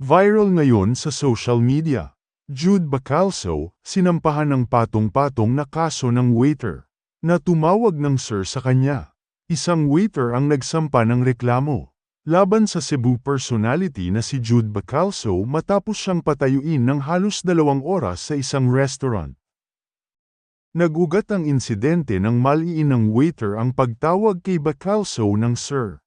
Viral ngayon sa social media. Jude Bacalso, sinampahan ng patong-patong na kaso ng waiter, na tumawag ng sir sa kanya. Isang waiter ang nagsampa ng reklamo. Laban sa Cebu personality na si Jude Bacalso matapos siyang patayuin ng halos dalawang oras sa isang restaurant. Nagugat ang insidente ng maliin ng waiter ang pagtawag kay Bacalso ng sir,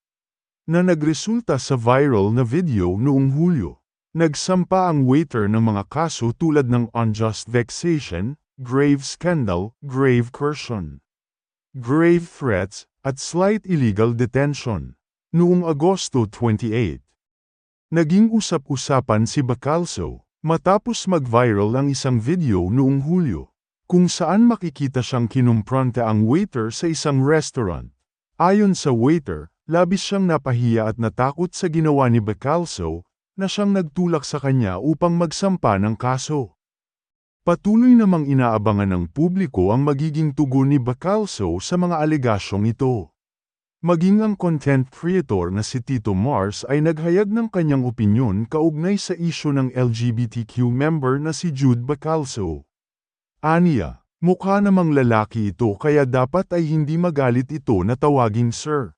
na nagresulta sa viral na video noong Hulyo. Nagsampa ang waiter ng mga kaso tulad ng unjust vexation, grave scandal, grave coercion, grave threats, at slight illegal detention. Noong Agosto 28, naging usap-usapan si Bacalso matapos mag-viral ang isang video noong Hulyo, kung saan makikita siyang kinumpronte ang waiter sa isang restaurant. Ayon sa waiter, labis siyang napahiya at natakot sa ginawa ni Bacalso na siyang nagtulak sa kanya upang magsampa ng kaso. Patuloy namang inaabangan ng publiko ang magiging tugon ni Bacalso sa mga alegasyong ito. Maging ang content creator na si Tito Mars ay naghayag ng kanyang opinyon kaugnay sa isyo ng LGBTQ member na si Jude Bacalso. Aniya, mukha namang lalaki ito kaya dapat ay hindi magalit ito na tawaging sir.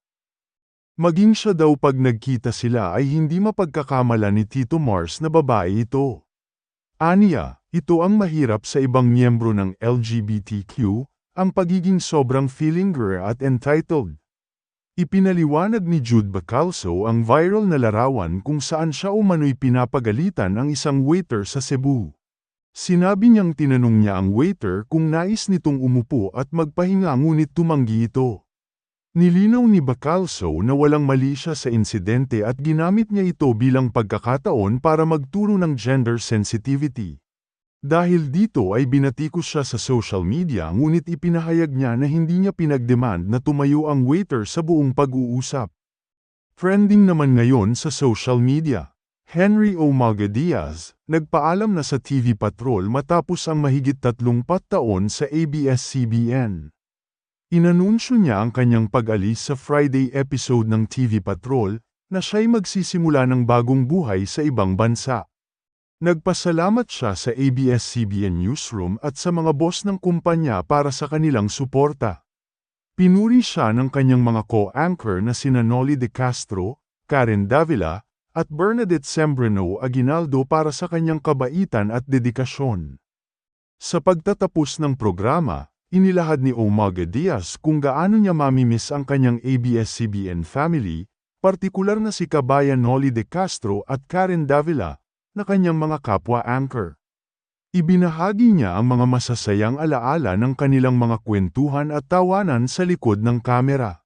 Maging siya daw pag nagkita sila ay hindi mapagkakamala ni Tito Mars na babae ito. Aniya, ito ang mahirap sa ibang miyembro ng LGBTQ, ang pagiging sobrang feeling girl at entitled. Ipinaliwanag ni Jude Bacalso ang viral na larawan kung saan siya umano'y pinapagalitan ang isang waiter sa Cebu. Sinabi niyang tinanong niya ang waiter kung nais nitong umupo at magpahinga ngunit tumanggi ito. Nilinaw ni Bacalso na walang mali siya sa insidente at ginamit niya ito bilang pagkakataon para magturo ng gender sensitivity. Dahil dito ay binatikos siya sa social media ngunit ipinahayag niya na hindi niya pinagdemand na tumayo ang waiter sa buong pag-uusap. Trending naman ngayon sa social media. Henry Omaga Diaz, nagpaalam na sa TV Patrol matapos ang mahigit 30 taon sa ABS-CBN. Inanunsyo niya ang kanyang pag-alis sa Friday episode ng TV Patrol, na siya'y magsisimula ng bagong buhay sa ibang bansa. Nagpasalamat siya sa ABS-CBN Newsroom at sa mga boss ng kumpanya para sa kanilang suporta. Pinuri siya ng kanyang mga co-anchor na sina Noli De Castro, Karen Davila, at Bernadette Sembrano Aguinaldo para sa kanyang kabaitan at dedikasyon. Sa pagtatapos ng programa, Inilahad ni Umaga Diaz kung gaano niya mamimiss ang kanyang ABS-CBN family, partikular na si Kabayan Noli De Castro at Karen Davila, na kanyang mga kapwa-anchor. Ibinahagi niya ang mga masasayang alaala ng kanilang mga kwentuhan at tawanan sa likod ng kamera.